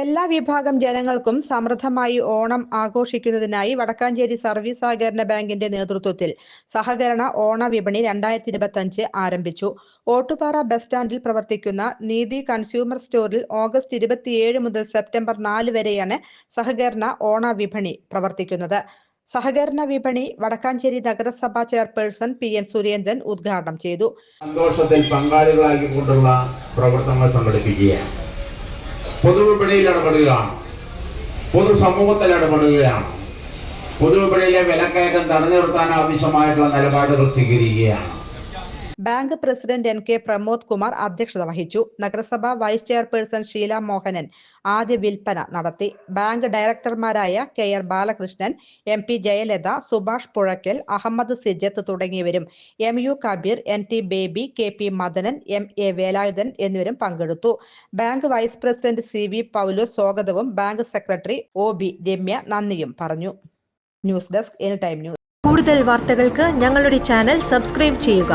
എല്ലാ വിഭാഗം ജനങ്ങൾക്കും സമൃദ്ധമായി ഓണം ആഘോഷിക്കുന്നതിനായി വടക്കാഞ്ചേരി സർവീസ് സഹകരണ ബാങ്കിന്റെ നേതൃത്വത്തിൽ സഹകരണ ഓണ വിപണി രണ്ടായിരത്തി ഇരുപത്തി അഞ്ച് ആരംഭിച്ചു. ഓട്ടുപാറ ബസ് സ്റ്റാൻഡിൽ പ്രവർത്തിക്കുന്ന നീതി കൺസ്യൂമർ സ്റ്റോറിൽ ഓഗസ്റ്റ് ഇരുപത്തിയേഴ് മുതൽ സെപ്റ്റംബർ നാല് വരെയാണ് സഹകരണ ഓണ വിപണി പ്രവർത്തിക്കുന്നത്. സഹകരണ വിപണി വടക്കാഞ്ചേരി നഗരസഭാ ചെയർപേഴ്സൺ പി എൻ സുരേന്ദ്രൻ ഉദ്ഘാടനം ചെയ്തു. സന്തോഷത്തിൽ പങ്കാളികളാക്കിക്കൊണ്ടുള്ള പ്രവർത്തനങ്ങൾ സംഘടിപ്പിക്കുകയാണ്. പൊതുവിപണിയിൽ ഇടപെടുകയാണ് പൊതുസമൂഹത്തിൽ ഇടപെടുകയാണ് പൊതുവിപണിയിലെ വിലക്കയറ്റം തടഞ്ഞു നിർത്താൻ ആവശ്യമായിട്ടുള്ള നിലപാടുകൾ സ്വീകരിക്കുകയാണ്. Bank president N K Pramod Kumar അധ്യക്ഷത വഹിച്ചു. നഗരസഭ വൈസ് ചെയർപേഴ്സൺ ഷീല മോഹനൻ ആദ്യ വിൽപ്പന നടത്തി. Bank ഡയറക്ടർമാരായ K R Balakrishnan M P Jayalatha Subhash Puzhakkal Ahammed Sijath തുടങ്ങിയവരും M U Kabeer N T Baby K P Madanan M A Velayudhan എന്നിവരും പങ്കെടുത്തു. Bank vice president C V Paulo സ്വാഗതവും bank secretary O B Ramya നന്ദിയും പറഞ്ഞു. News desk any time news. കൂടുതൽ വാർത്തകൾക്ക് ഞങ്ങളുടെ channel subscribe ചെയ്യുക.